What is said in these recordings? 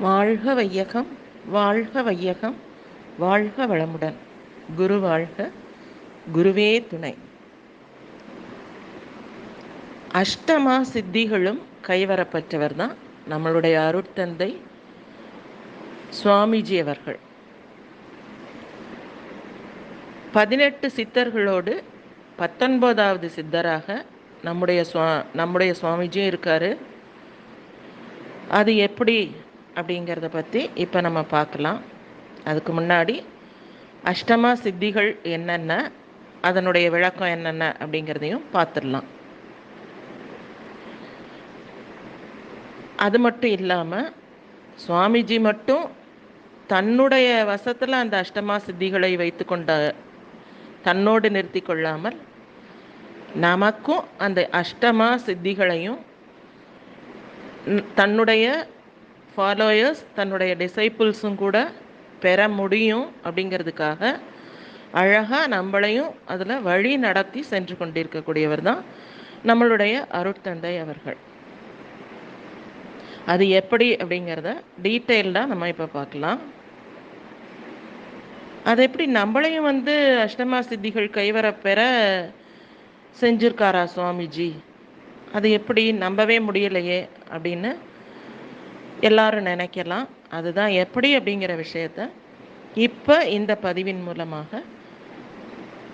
வாழ்க வையகம் வாழ்க வையகம் வாழ்க வளமுடன். குரு வாழ்க குருவே துணை. அஷ்டமா சித்திகளும் கைவரப்பட்டவர் தான் நம்மளுடைய அருட்தந்தை சுவாமிஜி அவர்கள். பதினெட்டு சித்தர்களோடு பத்தொன்பதாவது சித்தராக நம்முடைய சுவா நம்முடைய சுவாமிஜியும் இருக்கார். அது எப்படி அப்படிங்கிறத பற்றி இப்போ நம்ம பார்க்கலாம். அதுக்கு முன்னாடி அஷ்டமா சித்திகள் என்னென்ன அதனுடைய விளக்கம் என்னென்ன அப்படிங்கிறதையும் பார்த்துடலாம். அது மட்டும் இல்லாமல் சுவாமிஜி மட்டும் தன்னுடைய வசத்தில் அந்த அஷ்டமா சித்திகளை வைத்து கொண்ட தன்னோடு நிறுத்தி கொள்ளாமல் நமக்கும் அந்த அஷ்டமா சித்திகளையும் தன்னுடைய ஃபாலோயர்ஸ் தன்னுடைய டிசைபிள்ஸும் கூட பெற முடியும் அப்படிங்கிறதுக்காக அழகாக நம்மளையும் அதில் வழி நடத்தி சென்று கொண்டிருக்கக்கூடியவர் தான் நம்மளுடைய அருட்தந்தை அவர்கள். அது எப்படி அப்படிங்கிறத டீட்டெயில்டாக நம்ம இப்போ பார்க்கலாம். அது எப்படி நம்மளையும் வந்து அஷ்டமா சித்திகள் கைவர பெற செஞ்சிருக்காரா சுவாமிஜி? அது எப்படி நம்பவே முடியலையே அப்படின்னு எல்லாரும் நினைக்கலாம். அதுதான் எப்படி அப்படிங்கிற விஷயத்த இப்போ இந்த பதிவின் மூலமாக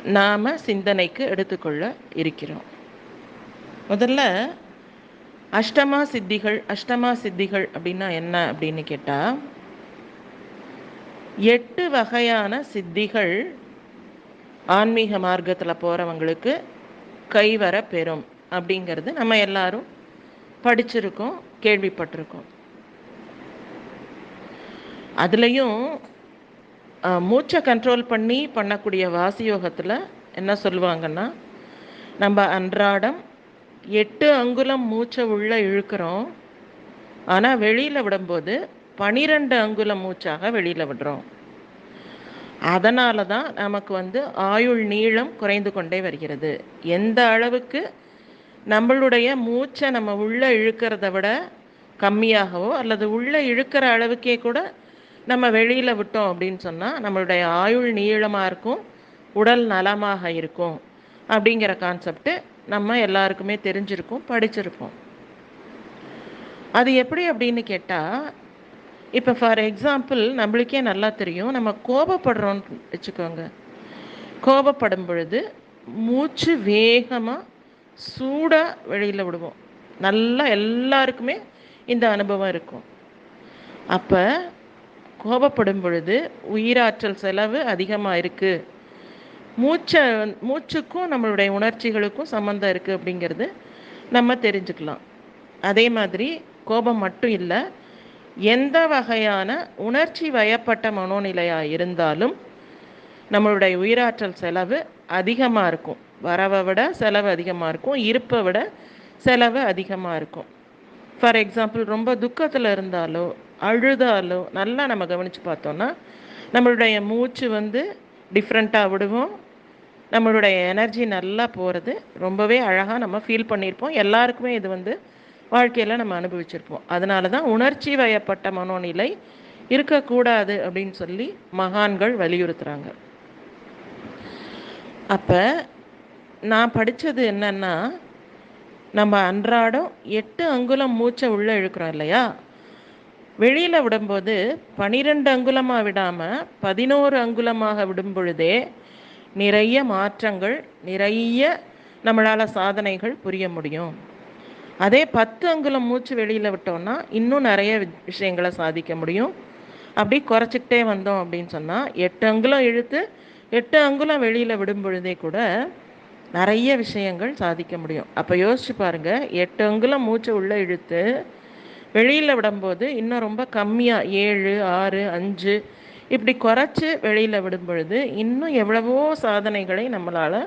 நாம் சிந்தனைக்கு எடுத்துக்கொள்ள இருக்கிறோம். முதல்ல அஷ்டமா சித்திகள் அஷ்டமா சித்திகள் அப்படின்னா என்ன அப்படின்னு கேட்டால் எட்டு வகையான சித்திகள் ஆன்மீக மார்க்கத்தில் போகிறவங்களுக்கு கைவர பெறும் அப்படிங்கிறது நம்ம எல்லாரும் படிச்சிருக்கோம் கேள்விப்பட்டிருக்கோம். அதுலேயும் மூச்சை கண்ட்ரோல் பண்ணி பண்ணக்கூடிய வாசியோகத்தில் என்ன சொல்லுவாங்கன்னா நம்ம அன்றாடம் எட்டு அங்குலம் மூச்சை உள்ளே இழுக்கிறோம். ஆனால் வெளியில் விடும்போது பனிரெண்டு அங்குலம் மூச்சாக வெளியில் விடுறோம். அதனால தான் நமக்கு வந்து ஆயுள் நீளம் குறைந்து கொண்டே வருகிறது. எந்த அளவுக்கு நம்மளுடைய மூச்சை நம்ம உள்ளே இழுக்கிறத விட கம்மியாகவோ அல்லது உள்ளே இழுக்கிற அளவுக்கே கூட நம்ம வெளியில் விட்டோம் அப்படின்னு சொன்னால் நம்மளுடைய ஆயுள் நீளமாக இருக்கும் உடல் நலமாக இருக்கும் அப்படிங்கிற கான்செப்ட்டு நம்ம எல்லாருக்குமே தெரிஞ்சிருக்கோம் படிச்சிருப்போம். அது எப்படி அப்படின்னு கேட்டால் இப்போ ஃபார் எக்ஸாம்பிள் நம்மளுக்கே நல்லா தெரியும் நம்ம கோபப்படுறோன்னு வச்சுக்கோங்க. கோபப்படும் பொழுது மூச்சு வேகமாக சூடாக வெளியில் விடுவோம். நல்லா எல்லாருக்குமே இந்த அனுபவம் இருக்கும். அப்போ கோபப்படும் பொழுது உயிராற்றல் செலவு அதிகமாக இருக்குது மூச்சை மூச்சுக்கும் நம்மளுடைய உணர்ச்சிகளுக்கும் சம்மந்தம் இருக்குது அப்படிங்கிறது நம்ம தெரிஞ்சுக்கலாம். அதே மாதிரி கோபம் மட்டும் இல்லை எந்த வகையான உணர்ச்சி வயப்பட்ட மனோநிலையாக இருந்தாலும் நம்மளுடைய உயிராற்றல் செலவு அதிகமாக இருக்கும். வரவை விட செலவு அதிகமாக இருக்கும். இருப்பை விட செலவு அதிகமாக இருக்கும். ஃபார் எக்ஸாம்பிள் ரொம்ப துக்கத்தில் இருந்தாலோ அழுதாலும் நல்லா நம்ம கவனித்து பார்த்தோன்னா நம்மளுடைய மூச்சு வந்து டிஃப்ரெண்ட்டாக விடுவோம். நம்மளுடைய எனர்ஜி நல்லா போகிறது ரொம்பவே அழகாக நம்ம ஃபீல் பண்ணியிருப்போம். எல்லாருக்குமே இது வந்து வாழ்க்கையில் நம்ம அனுபவிச்சிருப்போம். அதனால தான் உணர்ச்சி வயப்பட்ட மனோநிலை இருக்கக்கூடாது அப்படின்னு சொல்லி மகான்கள் வலியுறுத்துகிறாங்க அப்போ நான் படித்தது என்னென்னா நம்ம அன்றாடம் எட்டு அங்குலம் மூச்சை உள்ளே இழுக்கிறோம் இல்லையா? வெளியில் விடும்போது பனிரெண்டு அங்குலமாக விடாமல் பதினோரு அங்குலமாக விடும் பொழுதே நிறைய மாற்றங்கள் நிறைய நம்மளால் சாதனைகள் புரிய முடியும். அதே பத்து அங்குலம் மூச்சு வெளியில் விட்டோம்னா இன்னும் நிறைய விஷயங்களை சாதிக்க முடியும். அப்படி குறைச்சிக்கிட்டே வந்தோம் அப்படின்னு சொன்னால் எட்டு அங்குலம் இழுத்து எட்டு அங்குலம் வெளியில் விடும் பொழுதே கூட நிறைய விஷயங்கள் சாதிக்க முடியும். அப்போ யோசிச்சு பாருங்கள் எட்டு அங்குலம் மூச்சை உள்ளே இழுத்து வெளியில் விடும்போது இன்னும் ரொம்ப கம்மியாக ஏழு ஆறு அஞ்சு இப்படி குறைச்சி வெளியில் விடும் பொழுது இன்னும் எவ்வளவோ சாதனைகளை நம்மளால்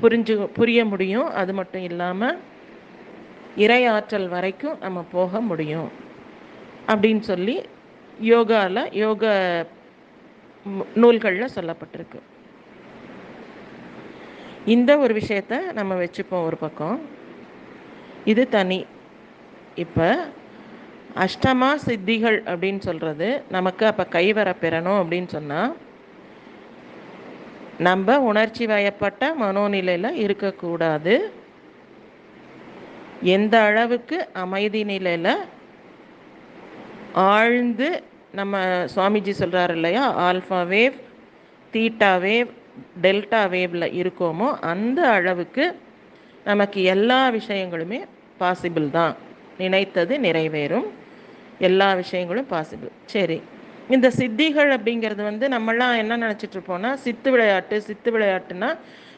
புரிஞ்சு புரிய முடியும். அது மட்டும் இல்லாமல் இறை ஆற்றல் வரைக்கும் நம்ம போக முடியும் அப்படின்னு சொல்லி யோகாவில் யோக நூல்களில் சொல்லப்பட்டிருக்கு. இந்த ஒரு விஷயத்த நம்ம வச்சுப்போம் ஒரு பக்கம். இது தனி. இப்போ அஷ்டமா சித்திகள் அப்படின்னு சொல்கிறது நமக்கு அப்போ கைவர பெறணும் அப்படின்னு சொன்னால் நம்ம உணர்ச்சி வயப்பட்ட மனோநிலையில் இருக்கக்கூடாது. எந்த அளவுக்கு அமைதி நிலையில் ஆழ்ந்து நம்ம சுவாமிஜி சொல்கிறார் இல்லையா alpha wave theta wave delta வேவில் இருக்கோமோ அந்த அளவுக்கு நமக்கு எல்லா விஷயங்களுமே பாசிபிள் தான். நினைத்தது நிறைவேறும். எல்லா விஷயங்களும் பாசிபிள் சரி. இந்த சித்திகள் அப்படிங்கிறது வந்து நம்மளாம் என்ன நினச்சிட்டு இருப்போம்னா சித்து விளையாட்டு சித்து விளையாட்டுனா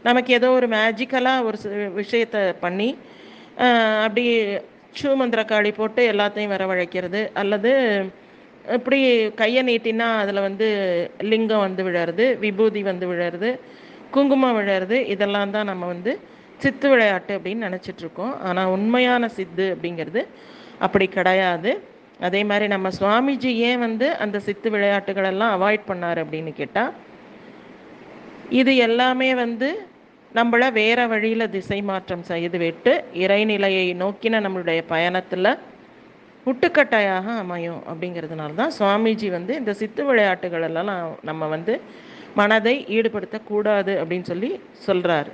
நமக்கு ஏதோ ஒரு மேஜிக்கலாக ஒரு விஷயத்தை பண்ணி அப்படி சூமந்திரக்காளி போட்டு எல்லாத்தையும் வரவழைக்கிறது அல்லது இப்படி கையை நீட்டினா அதில் வந்து லிங்கம் வந்து விழறது விபூதி வந்து விழறது குங்குமம் விழறது இதெல்லாம் தான் நம்ம வந்து சித்து விளையாட்டு அப்படின்னு நினச்சிட்ருக்கோம் ஆனால் உண்மையான சித்து அப்படிங்கிறது அப்படி கிடையாது. அதே மாதிரி நம்ம சுவாமிஜி ஏன் வந்து அந்த சித்து விளையாட்டுகளெல்லாம் அவாய்ட் பண்ணார் அப்படின்னு கேட்டால் இது எல்லாமே வந்து நம்மளை வேற வழியில் திசை மாற்றம் செய்து விட்டு இறைநிலையை நோக்கின நம்மளுடைய பயணத்தில் முட்டுக்கட்டையாக அமையும் அப்படிங்கிறதுனால தான் சுவாமிஜி வந்து இந்த சித்து விளையாட்டுகளெல்லாம் நம்ம வந்து மனதை ஈடுபடுத்தக்கூடாது அப்படின்னு சொல்லி சொல்கிறாரு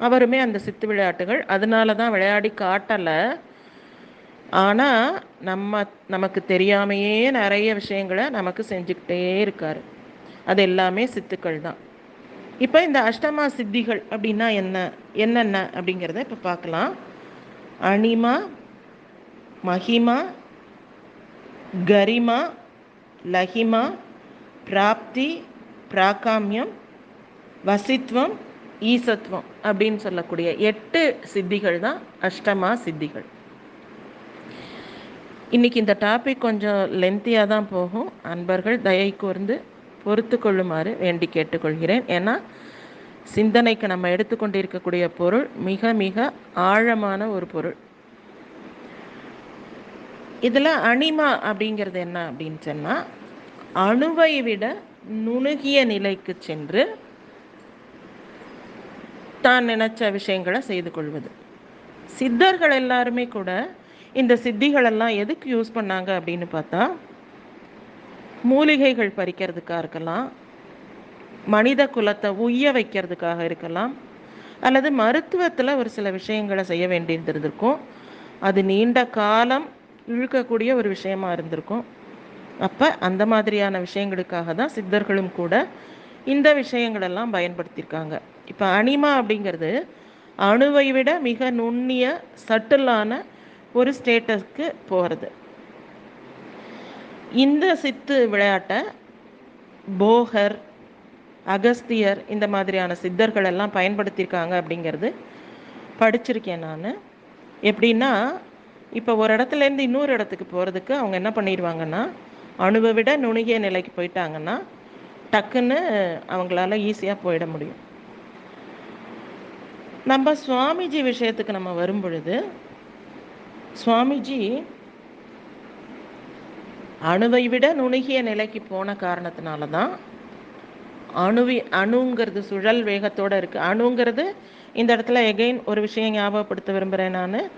அவருமே அந்த சித்து விளையாட்டுகள் அதனால தான் விளையாடி காட்டலை. ஆனால் நம்ம நமக்கு தெரியாமையே நிறைய விஷயங்களை நமக்கு செஞ்சுக்கிட்டே இருக்கார். அது எல்லாமே சித்துக்கள் தான். இப்போ இந்த அஷ்டமா சித்திகள் அப்படின்னா என்ன? என்னென்ன அப்படிங்கிறத இப்போ பார்க்கலாம். அனிமா மகிமா கரிமா லஹிமா பிராப்தி பிராகாமியம் வசித்வம் ஈசத்வம் அப்படின்னு சொல்லக்கூடிய எட்டு சித்திகள் தான் அஷ்டமா சித்திகள். இன்றைக்கி இந்த டாபிக் கொஞ்சம் லென்த்தியாக தான் போகும். அன்பர்கள் தயை கூர்ந்து பொறுத்து கொள்ளுமாறு வேண்டி கேட்டுக்கொள்கிறேன். ஏன்னா சிந்தனைக்கு நம்ம எடுத்துக்கொண்டிருக்கக்கூடிய பொருள் மிக மிக ஆழமான ஒரு பொருள். இதில் அனிமா அப்படிங்கிறது என்ன அப்படின்னு சொன்னால் அணுவை விட நுணுகிய நிலைக்கு சென்று தான் நினைச்ச விஷயங்களை செய்து கொள்வது. சித்தர்கள் எல்லாருமே கூட இந்த சித்திகளெல்லாம் எதுக்கு யூஸ் பண்ணாங்க அப்படின்னு பார்த்தா மூலிகைகள் பறிக்கிறதுக்காக இருக்கலாம் மனித குலத்தை உய்ய வைக்கிறதுக்காக இருக்கலாம் அல்லது மருத்துவத்தில் ஒரு சில விஷயங்களை செய்ய வேண்டியிருந்திருக்கும் அது நீண்ட காலம் இழுக்கக்கூடிய ஒரு விஷயமா இருந்திருக்கும். அப்போ அந்த மாதிரியான விஷயங்களுக்காக தான் சித்தர்களும் கூட இந்த விஷயங்களெல்லாம் பயன்படுத்தியிருக்காங்க. இப்போ அனிமா அப்படிங்கிறது அணுவை விட மிக நுண்ணிய சட்டிலான ஒரு ஸ்டேட்டஸ்க்கு போகிறது இந்த சித்து விளையாட்டை போகர் அகஸ்தியர் இந்த மாதிரியான சித்தர்கள் எல்லாம் பயன்படுத்தியிருக்காங்க அப்படிங்கிறது படிச்சிருக்கேன் நான். எப்படின்னா இப்போ ஒரு இடத்துலேருந்து இன்னொரு இடத்துக்கு போகிறதுக்கு அவங்க என்ன பண்ணிடுவாங்கன்னா அணுவை விட நுணுகிய நிலைக்கு போயிட்டாங்கன்னா டக்குன்னு அவங்களால ஈஸியாக போயிட முடியும். நம்ம சுவாமிஜி விஷயத்துக்கு நம்ம வரும் பொழுது சுவாமிஜி அணுவை விட நுணுகிய நிலைக்கு போன காரணத்தினால தான் அணுவி அணுங்கிறது சுழல் வேகத்தோடு இருக்குது அணுங்கிறது இந்த இடத்துல எகெயின் ஒரு விஷயம் ஞாபகப்படுத்த விரும்புகிறேன் நான்.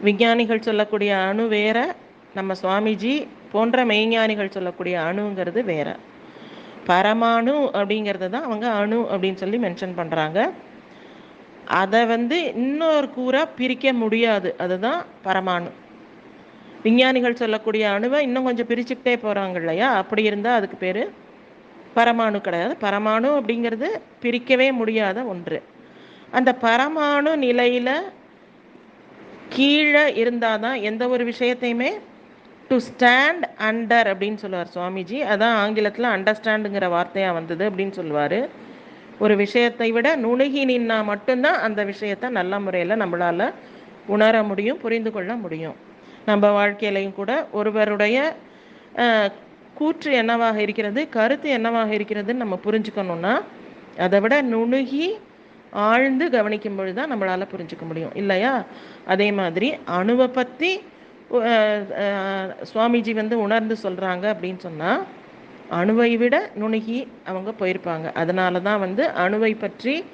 விஞ்ஞானிகள் சொல்லக்கூடிய அணு வேற நம்ம சுவாமிஜி போன்ற மெய்ஞானிகள் சொல்லக்கூடிய அணுங்கிறது வேற. பரமாணு அப்படிங்கிறது தான் அவங்க அணு அப்படின்னு சொல்லி மென்ஷன் பண்ணுறாங்க அதை வந்து இன்னொரு கூறாக பிரிக்க முடியாது. அதுதான் பரமாணு. விஞ்ஞானிகள் சொல்லக்கூடிய அணுவை இன்னும் கொஞ்சம் பிரிச்சுக்கிட்டே போகிறாங்க இல்லையா? அப்படி இருந்தால் அதுக்கு பேர் பரமாணு கிடையாது. பரமாணு அப்படிங்கிறது பிரிக்கவே முடியாத ஒன்று. அந்த பரமாணு நிலையில் கீழே இருந்தால் தான் எந்த ஒரு விஷயத்தையுமே டு ஸ்டாண்ட் அண்டர் அப்படின்னு சொல்லுவார் சுவாமிஜி. அதான் ஆங்கிலத்தில் அண்டர்ஸ்டாண்டுங்கிற வார்த்தையாக வந்தது அப்படின்னு சொல்லுவார். ஒரு விஷயத்தை விட நுணுகி நின்னா மட்டும்தான் அந்த விஷயத்தை நல்ல முறையில் நம்மளால் உணர முடியும் புரிந்து கொள்ள முடியும். நம்ம வாழ்க்கையிலையும் கூட ஒருவருடைய கூற்று என்னவாக இருக்கிறது கருத்து என்னவாக இருக்கிறதுன்னு நம்ம புரிஞ்சுக்கணுன்னா அதை விட நுணுகி ஆழ்ந்து கவனிக்கும் பொழுது தான் நம்மளால் புரிஞ்சுக்க முடியும். இல்லையா? அதே மாதிரி அணுவை பற்றி சுவாமிஜி வந்து உணர்ந்து சொல்கிறாங்க அப்படின்னு சொன்னால் அணுவை விட நுணுகி அவங்க போயிருப்பாங்க. அதனால தான் வந்து அணுவை பற்றி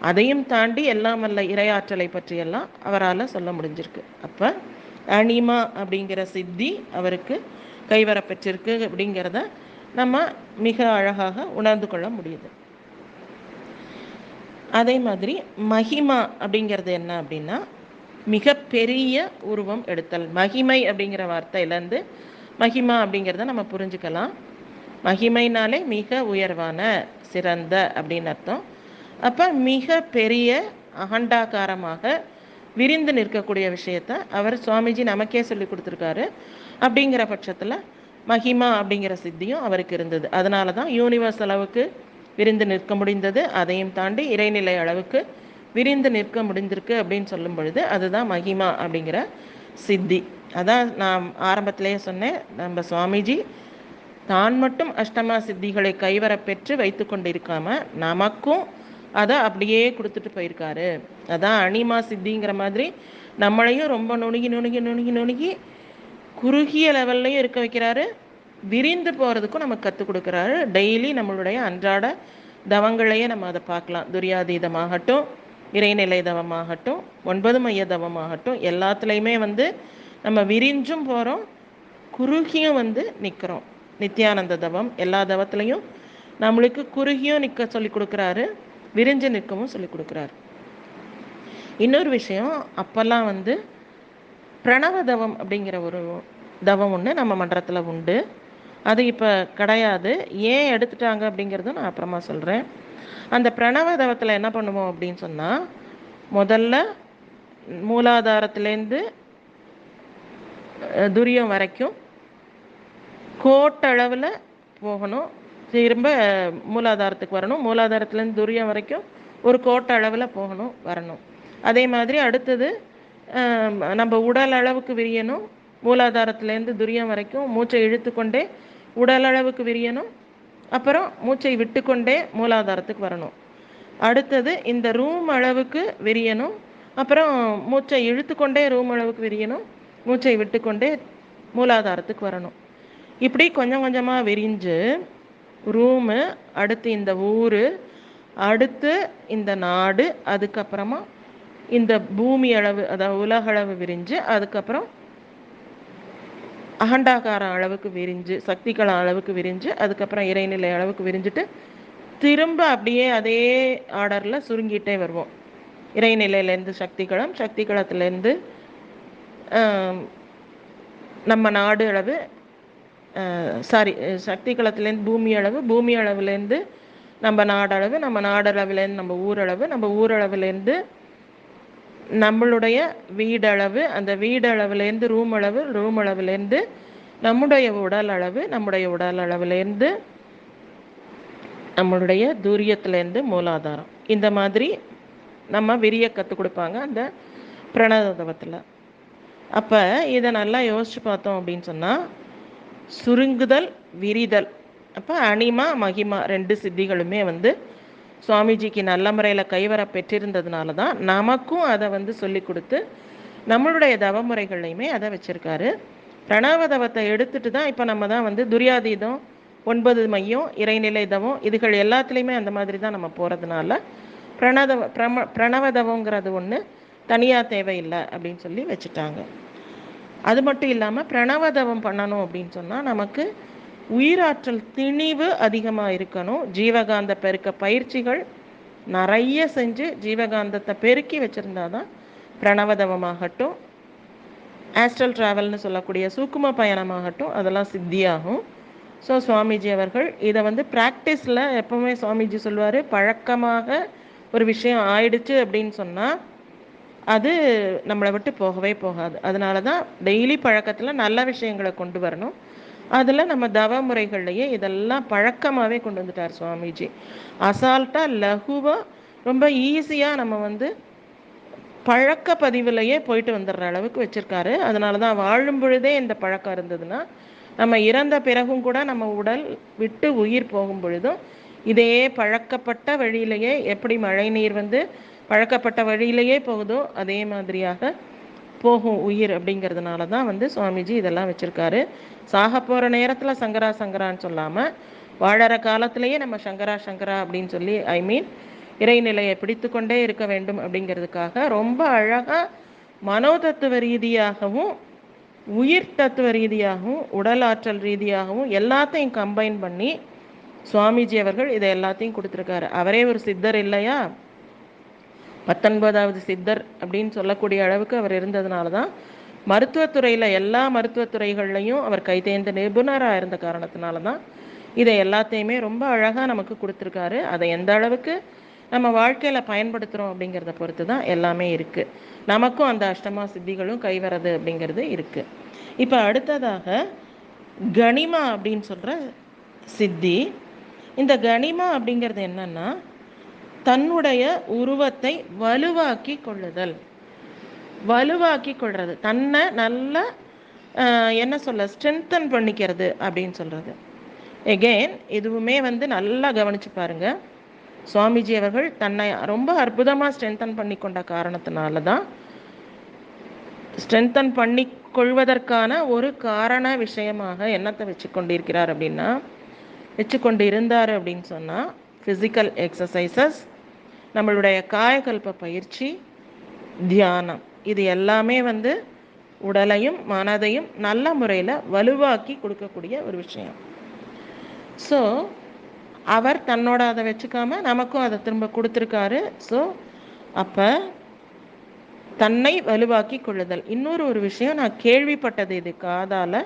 அதையும் தாண்டி எல்லாம் வல்ல இரையாற்றலை பற்றியெல்லாம் அவரால் சொல்ல முடிஞ்சிருக்கு. அப்போ அனிமா அப்படிங்கிற சித்தி அவருக்கு கைவரப்பெற்றிருக்கு அப்படிங்கிறத நம்ம மிக அழகாக உணர்ந்து கொள்ள முடியுது. அதே மாதிரி மகிமா அப்படிங்கிறது என்ன அப்படின்னா மிக பெரிய உருவம் எடுத்தல். மகிமை அப்படிங்கிற வார்த்தையிலேருந்து மகிமா அப்படிங்கிறத நம்ம புரிஞ்சுக்கலாம். மகிமைனாலே மிக உயர்வான சிறந்த அப்படின்னு அர்த்தம். அப்போ மிக பெரிய அகண்டாகாரமாக விரிந்து நிற்கக்கூடிய விஷயத்த அவர் சுவாமிஜி நமக்கே சொல்லி கொடுத்துருக்காரு. அப்படிங்கிற பட்சத்தில் மகிமா அப்படிங்கிற சித்தியும் அவருக்கு இருந்தது. அதனால தான் யூனிவர்ஸ் அளவுக்கு விரிந்து நிற்க முடிந்தது. அதையும் தாண்டி இறைநிலை அளவுக்கு விரிந்து நிற்க முடிந்திருக்கு அப்படின்னு சொல்லும் பொழுது அதுதான் மகிமா அப்படிங்கிற சித்தி. அதான் நான் ஆரம்பத்திலேயே சொன்னேன். நம்ம சுவாமிஜி தான் மட்டும் அஷ்டமா சித்திகளை கைவர பெற்று வைத்து கொண்டிருக்காம நமக்கும் அதை அப்படியே கொடுத்துட்டு போயிருக்காரு. அதான் அனிமா சித்திங்கிற மாதிரி நம்மளையும் ரொம்ப நுணுகி நுணுகி நுணுகி நுணுகி குறுகிய லெவல்லையும் இருக்க வைக்கிறாரு. விரிந்து போகிறதுக்கும் நமக்கு கற்றுக் கொடுக்குறாரு. டெய்லி நம்மளுடைய அன்றாட தவங்களையே நம்ம அதை பார்க்கலாம். துரியாதீதமாகட்டும் இறைநிலை தவமாகட்டும் ஒன்பது மைய தவமாகட்டும் எல்லாத்துலேயுமே வந்து நம்ம விரிஞ்சும் போகிறோம் குறுகியும் வந்து நிற்கிறோம் நித்யானந்த தவம். எல்லா தவத்துலேயும் நம்மளுக்கு குறுகியும் நிற்க சொல்லி கொடுக்குறாரு. விரிஞ்சு நிற்கவும் சொல்லி கொடுக்குறாரு. இன்னொரு விஷயம் அப்போல்லாம் வந்து பிரணவ தவம் அப்படிங்கிற ஒரு தவம் ஒன்று நம்ம மன்றத்தில் உண்டு. அது இப்போ கிடையாது. ஏன் எடுத்துட்டாங்க அப்படிங்கிறதும் நான் அப்புறமா சொல்கிறேன் அந்த பிரணவ தவத்தில் என்ன பண்ணுவோம் அப்படின்னு சொன்னால் முதல்ல மூலாதாரத்துலேருந்து துரியம் வரைக்கும் கோட்டளவில் போகணும். திரும்ப மூலாதாரத்துக்கு வரணும். மூலாதாரத்துலேருந்து துரியம் வரைக்கும் ஒரு கோட்டளவில் போகணும் வரணும். அதே மாதிரி அடுத்தது நம்ம உடல் அளவுக்கு விரியணும். மூலாதாரத்துலேருந்து துரியம் வரைக்கும் மூச்சை இழுத்துக்கொண்டே உடல் அளவுக்கு விரியணும். அப்புறம் மூச்சை விட்டுக்கொண்டே மூலாதாரத்துக்கு வரணும். அடுத்தது இந்த ரூம் அளவுக்கு விரியணும். அப்புறம் மூச்சை இழுத்துக்கொண்டே ரூம் அளவுக்கு விரியணும். மூச்சை விட்டுக்கொண்டே மூலாதாரத்துக்கு வரணும். இப்படி கொஞ்சம் கொஞ்சமாக விரிஞ்சு ரூமு அடுத்து இந்த ஊர் அடுத்து இந்த நாடு அதுக்கப்புறமா இந்த பூமி அளவு அதாவது உலக அளவு விரிஞ்சு அதுக்கப்புறம் அகண்டாகார அளவுக்கு விரிஞ்சு சக்திகளம் அளவுக்கு விரிஞ்சு அதுக்கப்புறம் இறைநிலை அளவுக்கு விரிஞ்சுட்டு திரும்ப அப்படியே அதே ஆர்டரில் சுருங்கிட்டே வருவோம். இறைநிலையிலேருந்து சக்திகளம் சக்திகளத்துலேருந்து நம்ம நாடு அளவு சாரி சக்தி களத்துலேருந்து பூமி அளவு பூமி அளவுலேருந்து நம்ம நாடளவு நம்ம நாடளவுலேருந்து நம்ம ஊரளவு நம்ம ஊரளவுலேருந்து நம்மளுடைய வீடளவு அந்த வீடளவுலேருந்து ரூம் அளவு ரூம் அளவுலேருந்து நம்முடைய உடல் அளவு நம்முடைய உடல் அளவுலேருந்து நம்மளுடைய தூரியத்துலேருந்து மூலாதாரம். இந்த மாதிரி நம்ம விரிய கற்றுக் கொடுப்பாங்க அந்த பிரணதவத்தில் அப்போ இதை நல்லா யோசிச்சு பார்த்தோம் அப்படின்னு சொன்னால் சுருங்குதல் விரிதல். அப்போ அனிமா மகிமா ரெண்டு சித்திகளுமே வந்து சுவாமிஜிக்கு நல்ல முறையில் கைவர பெற்றிருந்ததுனால தான் நமக்கும் அதை வந்து சொல்லி கொடுத்து நம்மளுடைய தவமுறைகள்லையுமே அதை வச்சுருக்காரு. பிரணவ தவத்தை எடுத்துட்டு தான் இப்போ நம்ம தான் வந்து துரியாதீதம் ஒன்பது மையம் இறைநிலை தவம் இதுகள் எல்லாத்துலேயுமே அந்த மாதிரி தான் நம்ம போகிறதுனால பிரணதவ பிரம பிரணவதவங்கிறது ஒன்று தனியாக தேவையில்லை அப்படின்னு சொல்லி வச்சுட்டாங்க. அது மட்டும் இல்லாமல் பிரணவதவம் பண்ணணும் அப்படின்னு சொன்னால் நமக்கு உயிராற்றல் திணிவு அதிகமாக இருக்கணும். ஜீவகாந்த பெருக்க பயிற்சிகள் நிறைய செஞ்சு ஜீவகாந்தத்தை பெருக்கி வச்சுருந்தா தான் பிரணவதவமாகட்டும் ஆஸ்ட்ரல் ட்ராவல்னு சொல்லக்கூடிய சூக்கும பயணமாகட்டும் அதெல்லாம் சித்தியாகும். ஸோ சுவாமிஜி அவர்கள் இதை வந்து ப்ராக்டிஸில் எப்போவுமே சுவாமிஜி சொல்லுவார் பழக்கமாக ஒரு விஷயம் ஆயிடுச்சு அப்படின்னு சொன்னால் அது நம்மளை விட்டு போகவே போகாது. அதனால தான் டெய்லி பழக்கத்தில் நல்ல விஷயங்களை கொண்டு வரணும். அதில் நம்ம தவ முறைகள்லையே இதெல்லாம் பழக்கமாகவே கொண்டு வந்துட்டார் சுவாமிஜி. அசால்ட்டாக லகுவாக ரொம்ப ஈஸியாக நம்ம வந்து பழக்க பதிவிலையே போயிட்டு வந்துடுற அளவுக்கு வச்சுருக்காரு. அதனால தான் வாழும் பொழுதே இந்த பழக்கம் இருந்ததுன்னா நம்ம இறந்த பிறகும் கூட நம்ம உடல் விட்டு உயிர் போகும் பொழுதும் இதே பழக்கப்பட்ட வழியிலேயே எப்படி மழை நீர் வந்து பழக்கப்பட்ட வழியிலேயே போகுதோ அதே மாதிரியாக போகும் உயிர் அப்படிங்கிறதுனால தான் வந்து சுவாமிஜி இதெல்லாம் வச்சுருக்காரு. சாக போகிற நேரத்தில் சங்கரா சங்கரான்னு சொல்லாமல் வாழற காலத்திலேயே நம்ம சங்கரா சங்கரா அப்படின்னு சொல்லி ஐ மீன் இறைநிலையை பிடித்து கொண்டே இருக்க வேண்டும் அப்படிங்கிறதுக்காக ரொம்ப அழகாக மனோதத்துவ ரீதியாகவும் உயிர் தத்துவ ரீதியாகவும் உடல் ஆற்றல் ரீதியாகவும் எல்லாத்தையும் கம்பைன் பண்ணி சுவாமிஜி அவர்கள் இதை எல்லாத்தையும் கொடுத்துருக்காரு. அவரே ஒரு சித்தர் இல்லையா? பத்தொன்பதாவது சித்தர் அப்படின்னு சொல்லக்கூடிய அளவுக்கு அவர் இருந்ததுனால தான் மருத்துவத்துறையில் எல்லா மருத்துவத்துறைகள்லையும் அவர் கைதேர்ந்த நிபுணராக இருந்த காரணத்தினால தான் இதை எல்லாத்தையுமே ரொம்ப அழகாக நமக்கு கொடுத்துருக்காரு. அதை எந்த அளவுக்கு நம்ம வாழ்க்கையில் பயன்படுத்துகிறோம் அப்படிங்கிறத பொறுத்து தான் எல்லாமே இருக்குது நமக்கும் அந்த அஷ்டமா சித்திகளும் கைவரது அப்படிங்கிறது இருக்குது இப்போ அடுத்ததாக கனிமா அப்படின்னு சொல்கிற சித்தி. இந்த கனிமா அப்படிங்கிறது என்னென்னா தன்னுடைய உருவத்தை வலுவாக்கி கொள்ளுதல். வலுவாக்கி கொள்வது தன்னை நல்ல என்ன சொல்ல ஸ்ட்ரென்தன் பண்ணிக்கிறது அப்படின்னு சொல்கிறது எகெயின் இதுவுமே வந்து நல்லா கவனித்து பாருங்க. சுவாமிஜி அவர்கள் தன்னை ரொம்ப அற்புதமாக ஸ்ட்ரென்தன் பண்ணி கொண்ட காரணத்தினால தான் ஸ்ட்ரென்தன் பண்ணி கொள்வதற்கான ஒரு காரண விஷயமாக என்னத்தை வச்சு கொண்டிருக்கிறார் அப்படின்னா வச்சு கொண்டு இருந்தார் அப்படின்னு சொன்னால் ஃபிசிக்கல் எக்ஸசைசஸ் நம்மளுடைய காயகல்ப பயிற்சி தியானம். இது எல்லாமே வந்து உடலையும் மனதையும் நல்ல முறையில் வலுவாக்கி கொடுக்கக்கூடிய ஒரு விஷயம். ஸோ அவர் தன்னோட அதை வச்சுக்காம நமக்கும் அதை திரும்ப கொடுத்துருக்காரு. ஸோ அப்போ தன்னை வலுவாக்கி கொள்ளுதல். இன்னொரு ஒரு விஷயம் நான் கேள்விப்பட்டது இது காதால்.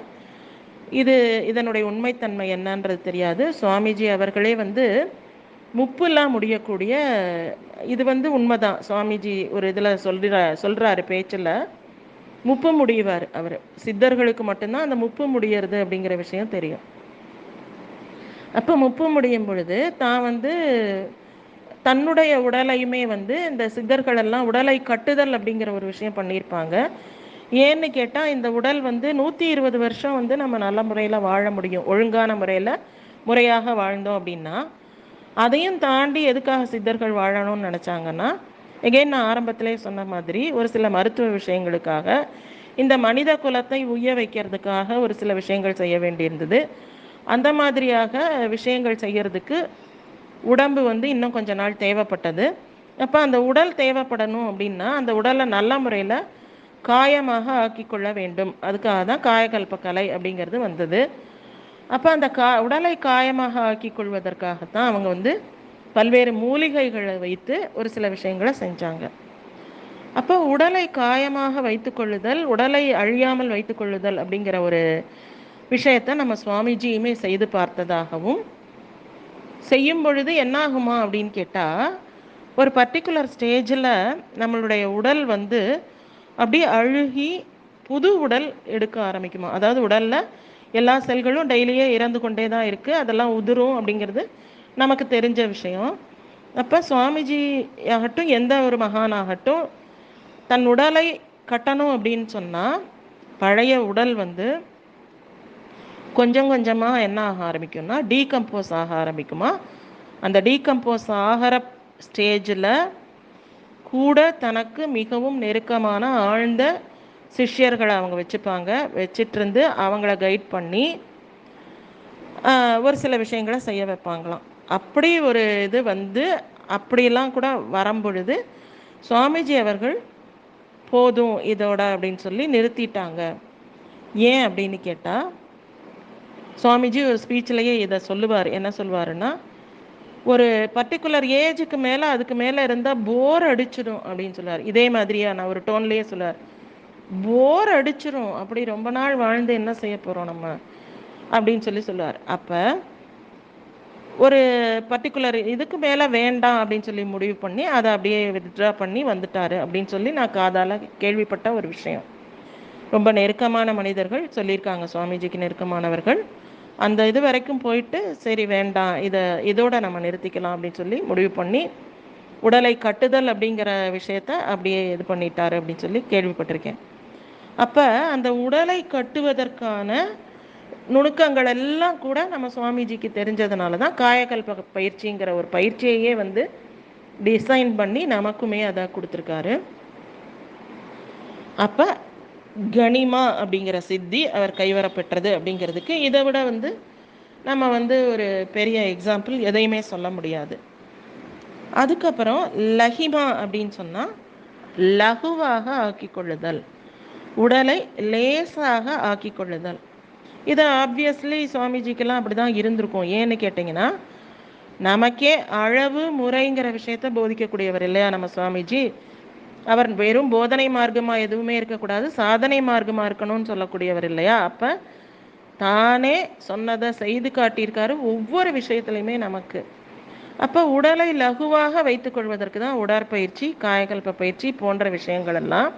இது இதனுடைய உண்மைத்தன்மை என்னன்றது தெரியாது. சுவாமிஜி அவர்களே வந்து முப்புலாம் முடியக்கூடிய இது வந்து உண்மைதான். சுவாமிஜி ஒரு இதில் சொல்கிற சொல்கிறாரு பேச்சில். முப்பு முடிவார் அவர். சித்தர்களுக்கு மட்டும்தான் அந்த முப்பு முடியறது அப்படிங்கிற விஷயம் தெரியும். அப்போ முப்பு முடியும் பொழுது தான் வந்து தன்னுடைய உடலையுமே வந்து இந்த சித்தர்கள் எல்லாம் உடலை கட்டுதல் அப்படிங்கிற ஒரு விஷயம் பண்ணியிருப்பாங்க. ஏன்னு கேட்டால் இந்த உடல் வந்து நூற்றி இருபது வருஷம் வந்து நம்ம நல்ல முறையில் வாழ முடியும். ஒழுங்கான முறையில் முறையாக வாழ்ந்தோம் அப்படின்னா. அதையும் தாண்டி எதுக்காக சித்தர்கள் வாழணும்னு நினச்சாங்கன்னா எகைன் நான் ஆரம்பத்திலே சொன்ன மாதிரி ஒரு சில மருத்துவ விஷயங்களுக்காக இந்த மனித குலத்தை உய்ய வைக்கிறதுக்காக ஒரு சில விஷயங்கள் செய்ய வேண்டியிருந்தது. அந்த மாதிரியாக விஷயங்கள் செய்யறதுக்கு உடம்பு வந்து இன்னும் கொஞ்ச நாள் தேவைப்பட்டது. அப்போ அந்த உடல் தேவைப்படணும் அப்படின்னா அந்த உடலை நல்ல முறையில் காயமாக ஆக்கிக்கொள்ள வேண்டும். அதுக்காக தான் காயகல்ப கலை அப்படிங்கிறது வந்தது. அப்போ அந்த கா உடலை காயமாக ஆக்கி கொள்வதற்காகத்தான் அவங்க வந்து பல்வேறு மூலிகைகளை வைத்து ஒரு சில விஷயங்களை செஞ்சாங்க. அப்போ உடலை காயமாக வைத்து கொள்ளுதல் உடலை அழியாமல் வைத்து கொள்ளுதல் அப்படிங்கிற ஒரு விஷயத்தை நம்ம சுவாமிஜியுமே செய்து பார்த்ததாகவும் செய்யும் பொழுது என்னாகுமா அப்படின்னு கேட்டால் ஒரு பர்டிகுலர் ஸ்டேஜில் நம்மளுடைய உடல் வந்து அப்படியே அழுகி புது உடல் எடுக்க ஆரம்பிக்குமா? அதாவது உடலில் எல்லா செல்களும் டெய்லியே இறந்து கொண்டே தான் இருக்குது அதெல்லாம் உதிரும் அப்படிங்கிறது நமக்கு தெரிஞ்ச விஷயம். அப்போ சுவாமிஜி ஆகட்டும் எந்த ஒரு மகானாகட்டும் தன் உடலை கட்டணும் அப்படின்னு சொன்னால் பழைய உடல் வந்து கொஞ்சம் கொஞ்சமாக என்ன ஆக ஆரம்பிக்கும்னா டீகம்போஸ் ஆக ஆரம்பிக்குமா? அந்த டீகம்போஸ் ஆகிற ஸ்டேஜில் கூட தனக்கு மிகவும் நெருக்கமான ஆழ்ந்த சிஷ்யர்களை அவங்க வச்சுப்பாங்க. வச்சிட்ருந்து அவங்கள கைட் பண்ணி ஒரு சில விஷயங்களை செய்ய வைப்பாங்களாம். அப்படி ஒரு இது வந்து அப்படியெல்லாம் கூட வரும்பொழுது சுவாமிஜி அவர்கள் போதும் இதோட அப்படின்னு சொல்லி நிறுத்திட்டாங்க. ஏன் அப்படின்னு கேட்டால் சுவாமிஜி ஒரு ஸ்பீச்சிலேயே இதை சொல்லுவார். என்ன சொல்லுவாருன்னா ஒரு பர்டிகுலர் ஏஜுக்கு மேலே அதுக்கு மேலே இருந்தால் போர் அடிச்சிடும் அப்படின்னு சொல்லுவார். இதே மாதிரியா நான் ஒரு டோன்லேயே சொல்லுவார். போர் அடிச்சிரும். அப்படி ரொம்ப நாள் வாழ்ந்து என்ன செய்ய போகிறோம் நம்ம? அப்படின்னு சொல்லி சொல்லுவார். அப்போ ஒரு பர்டிகுலர் இதுக்கு மேலே வேண்டாம் அப்படின்னு சொல்லி முடிவு பண்ணி அதை அப்படியே வித்ட்ரா பண்ணி வந்துட்டாரு அப்படின்னு சொல்லி நான் காதால் கேள்விப்பட்ட ஒரு விஷயம். ரொம்ப நெருக்கமான மனிதர்கள் சொல்லியிருக்காங்க சுவாமிஜிக்கு நெருக்கமானவர்கள். அந்த இது வரைக்கும் போயிட்டு சரி வேண்டாம் இதை இதோட நம்ம நிறுத்திக்கலாம் அப்படின்னு சொல்லி முடிவு பண்ணி உடலை கட்டுதல் அப்படிங்கிற விஷயத்த அப்படியே இது பண்ணிட்டாரு அப்படின்னு சொல்லி கேள்விப்பட்டிருக்கேன். அப்போ அந்த உடலை கட்டுவதற்கான நுணுக்கங்கள் எல்லாம் கூட நம்ம சுவாமிஜிக்கு தெரிஞ்சதுனால தான் காயகல்ப பயிற்சிங்கிற ஒரு பயிற்சியையே வந்து டிசைன் பண்ணி நமக்குமே அதை கொடுத்துருக்காரு. அப்போ கனிமா அப்படிங்கிற சித்தி அவர் கைவரப்பெற்றது அப்படிங்கிறதுக்கு இதை விட வந்து நம்ம வந்து ஒரு பெரிய எக்ஸாம்பிள் எதையுமே சொல்ல முடியாது. அதுக்கப்புறம் லஹிமா அப்படின்னு சொன்னால் லகுவாக ஆக்கி கொள்ளுதல் உடலை லேசாக ஆக்கி கொள்ளுதல் இது ஆப்வியஸ்லி சுவாமிஜிக்கெல்லாம் அப்படி தான் இருந்திருக்கும். ஏன்னு கேட்டிங்கன்னா நமக்கே அளவு முறைங்கிற விஷயத்த போதிக்கக்கூடியவர் இல்லையா நம்ம சுவாமிஜி? அவர் வெறும் போதனை மார்க்கமாக எதுவுமே இருக்கக்கூடாது சாதனை மார்க்கமாக இருக்கணும்னு சொல்லக்கூடியவர் இல்லையா? அப்போ தானே சொன்னதை செய்து காட்டியிருக்காரு ஒவ்வொரு விஷயத்துலையுமே நமக்கு. அப்போ உடலை லகுவாக வைத்துக்கொள்வதற்கு தான் உடற்பயிற்சி காயகல்ப பயிற்சி போன்ற விஷயங்கள் எல்லாம்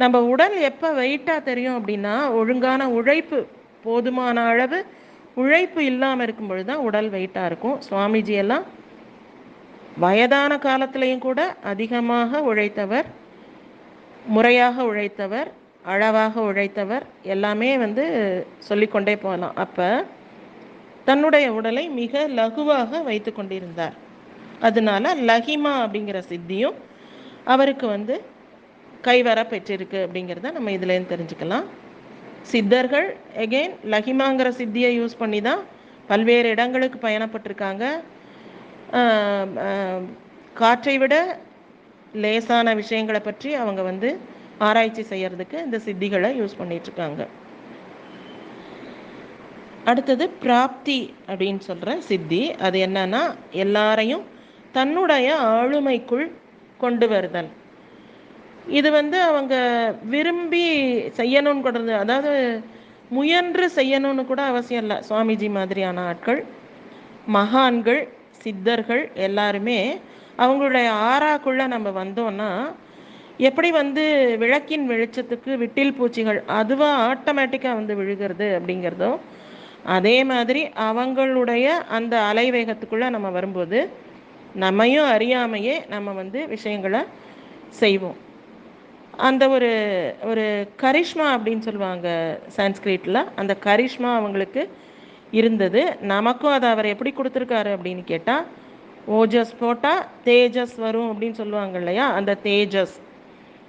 நம்ம உடல் எப்போ வெயிட்டாக தெரியும் அப்படின்னா ஒழுங்கான உழைப்பு போதுமான அளவு உழைப்பு இல்லாமல் இருக்கும் பொழுது தான் உடல் வெயிட்டாக இருக்கும். சுவாமிஜி எல்லாம் வயதான காலத்திலையும் கூட அதிகமாக உழைத்தவர் முறையாக உழைத்தவர் அளவாக உழைத்தவர் எல்லாமே வந்து சொல்லிக்கொண்டே போகலாம். அப்போ தன்னுடைய உடலை மிக லகுவாக வைத்து கொண்டிருந்தார். அதனால லஹிமா அப்படிங்கிற சித்தியும் அவருக்கு வந்து கைவர பெற்றிருக்கு அப்படிங்கிறத நம்ம இதுலேருந்து தெரிஞ்சுக்கலாம். சித்தர்கள் எகெயின் லஹிமாங்கிற சித்தியை யூஸ் பண்ணி தான் பல்வேறு இடங்களுக்கு பயணப்பட்டிருக்காங்க. காற்றை விட லேசான விஷயங்களை பற்றி அவங்க வந்து ஆராய்ச்சி செய்கிறதுக்கு இந்த சித்திகளை யூஸ் பண்ணிகிட்ருக்காங்க அடுத்தது பிராப்தி அப்படின்னு சொல்கிற சித்தி அது என்னன்னா எல்லாரையும் தன்னுடைய ஆளுமைக்குள் கொண்டு வருதல். இது வந்து அவங்க விரும்பி செய்யணும்னு கூட அதாவது முயன்று செய்யணும்னு கூட அவசியம் இல்லை. சுவாமிஜி மாதிரியான ஆட்கள் மகான்கள் சித்தர்கள் எல்லாருமே அவங்களுடைய ஆறாக்குள்ள நம்ம வந்தோம்னா எப்படி வந்து விளக்கின் வெளிச்சத்துக்கு விட்டில் பூச்சிகள் அதுவாக ஆட்டோமேட்டிக்காக வந்து விழுகிறது அப்படிங்கிறதோ அதே மாதிரி அவங்களுடைய அந்த அலைவேகத்துக்குள்ளே நம்ம வரும்போது நம்மையும் அறியாமையே நம்ம வந்து விஷயங்களை செய்வோம். அந்த ஒரு ஒரு கரிஷ்மா அப்படின்னு சொல்லுவாங்க சான்ஸ்கிரிட்டில் அந்த கரிஷ்மா அவங்களுக்கு இருந்தது. நமக்கும் அதை அவர் எப்படி கொடுத்துருக்காரு அப்படின்னு கேட்டால் ஓஜஸ் போட்டால் தேஜஸ் வரும் அப்படின்னு சொல்லுவாங்க இல்லையா? அந்த தேஜஸ்.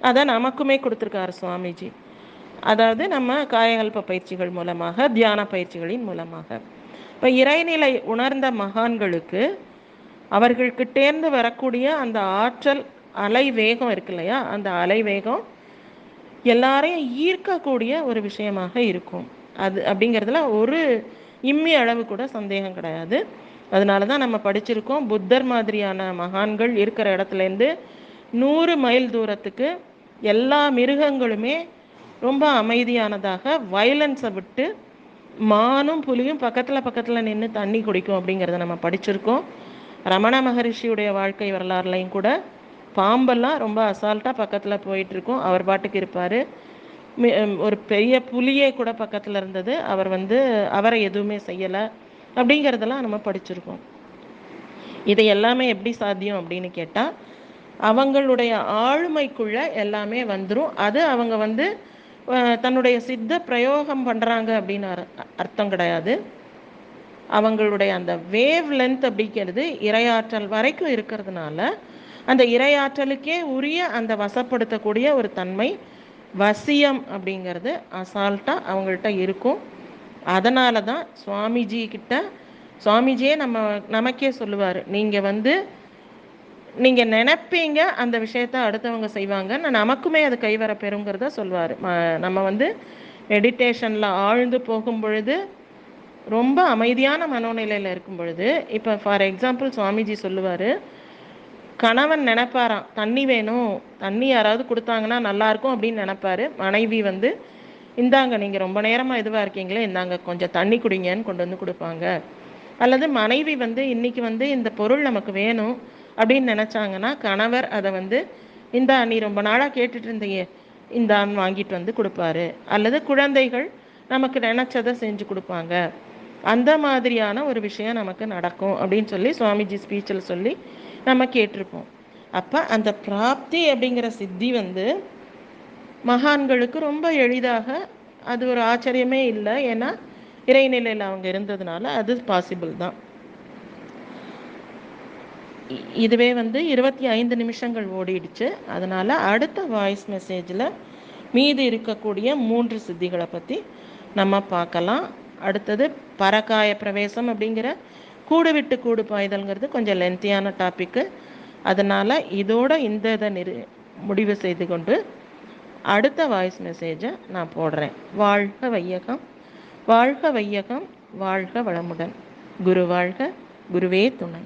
அதை நமக்குமே கொடுத்துருக்காரு சுவாமிஜி. அதாவது நம்ம காயகல்ப பயிற்சிகள் மூலமாக தியான பயிற்சிகளின் மூலமாக. இப்போ இறைநிலை உணர்ந்த மகான்களுக்கு அவர்கள்கிட்டேர்ந்து வரக்கூடிய அந்த ஆற்றல் அலை வேகம் இருக்கு இல்லையா? அந்த அலை வேகம் எல்லாரையும் ஈர்க்கக்கூடிய ஒரு விஷயமாக இருக்கும். அது அப்படிங்கிறதுல ஒரு இம்மி அளவு கூட சந்தேகம் கிடையாது. அதனால தான் நம்ம படிச்சிருக்கோம் புத்தர் மாதிரியான மகான்கள் இருக்கிற இடத்துலேருந்து நூறு மைல் தூரத்துக்கு எல்லா மிருகங்களுமே ரொம்ப அமைதியானதாக வயலன்ஸை விட்டு மானும் புலியும் பக்கத்தில் பக்கத்தில் நின்று தண்ணி குடிக்கும் அப்படிங்கிறத நம்ம படிச்சிருக்கோம். ரமண மகரிஷியுடைய வாழ்க்கை வரலாறுலையும் கூட பாம்பெல்லாம் ரொம்ப அசால்ட்டாக பக்கத்தில் போயிட்டுருக்கும். அவர் பாட்டுக்கு இருப்பார். ஒரு பெரிய புலியே கூட பக்கத்தில் இருந்தது. அவர் வந்து அவரை எதுவுமே செய்யலை. அப்படிங்கிறதெல்லாம் நம்ம படிச்சிருக்கோம். இது எல்லாமே எப்படி சாத்தியம் அப்படின்னு கேட்டால் அவங்களுடைய ஆளுமைக்குள்ள எல்லாமே வந்துடும் அது அவங்க வந்து தன்னுடைய சித்த பிரயோகம் பண்ணுறாங்க அப்படின்னு அர்த்தம் கிடையாது. அவங்களுடைய அந்த வேவ் லென்த் அப்படிங்கிறது இரையாற்றல் வரைக்கும் இருக்கிறதுனால அந்த இரையாற்றலுக்கே உரிய அந்த வசப்படுத்தக்கூடிய ஒரு தன்மை வசியம் அப்படிங்கிறது அசால்ட்டாக அவங்கள்ட்ட இருக்கும். அதனால தான் சுவாமிஜி கிட்ட சுவாமிஜியே நம்ம நமக்கே சொல்லுவார் நீங்கள் வந்து நீங்கள் நினைப்பீங்க அந்த விஷயத்த அடுத்தவங்க செய்வாங்க நமக்குமே அது கைவர பெறுங்கிறத சொல்லுவார் நம்ம வந்து மெடிடேஷனில் ஆழ்ந்து போகும் பொழுது ரொம்ப அமைதியான மனோநிலையில் இருக்கும் பொழுது இப்போ ஃபார் எக்ஸாம்பிள் சுவாமிஜி சொல்லுவார் கணவன் நினைப்பாராம் தண்ணி வேணும் தண்ணி யாராவது கொடுத்தாங்கன்னா நல்லா இருக்கும் அப்படின்னு நினைப்பாரு. மனைவி வந்து இந்தாங்க நீங்கள் ரொம்ப நேரமாக இதுவாக இருக்கீங்களே இந்தாங்க கொஞ்சம் தண்ணி குடிங்கன்னு கொண்டு வந்து கொடுப்பாங்க. அல்லது மனைவி வந்து இன்னைக்கு வந்து இந்த பொருள் நமக்கு வேணும் அப்படின்னு நினச்சாங்கன்னா கணவர் அதை வந்து இந்தா நீ ரொம்ப நாளாக கேட்டுட்டு இருந்தீங்க இந்தான்னு வாங்கிட்டு வந்து கொடுப்பாரு. அல்லது குழந்தைகள் நமக்கு நினச்சதை செஞ்சு கொடுப்பாங்க. அந்த மாதிரியான ஒரு விஷயம் நமக்கு நடக்கும் அப்படின்னு சொல்லி சுவாமிஜி ஸ்பீச்சில் சொல்லி நம்ம கேட்டிருப்போம். அப்போ அந்த பிராப்தி அப்படிங்கிற சித்தி வந்து மகான்களுக்கு ரொம்ப எளிதாக அது ஒரு ஆச்சரியமே இல்லை. ஏன்னா இறைநிலையில் அவங்க இருந்ததுனால அது பாசிபிள் தான். இதுவே வந்து இருபத்தி ஐந்து நிமிஷங்கள் ஓடிடுச்சு. அதனால அடுத்த வாய்ஸ் மெசேஜில் மீதி இருக்கக்கூடிய மூன்று சித்திகளை பற்றி நம்ம பார்க்கலாம். அடுத்தது பரகாய பிரவேசம் அப்படிங்கிற கூடு விட்டு கூடு பாய்தல்ங்கிறது கொஞ்சம் லென்த்தியான டாப்பிக்கு அதனால் இதோட இந்த இதை நிறு முடிவு செய்து கொண்டு அடுத்த வாய்ஸ் மெசேஜை நான் போடுறேன். வாழ்க வையகம் வாழ்க வையகம் வாழ்க வளமுடன். குரு வாழ்க குருவே துணை.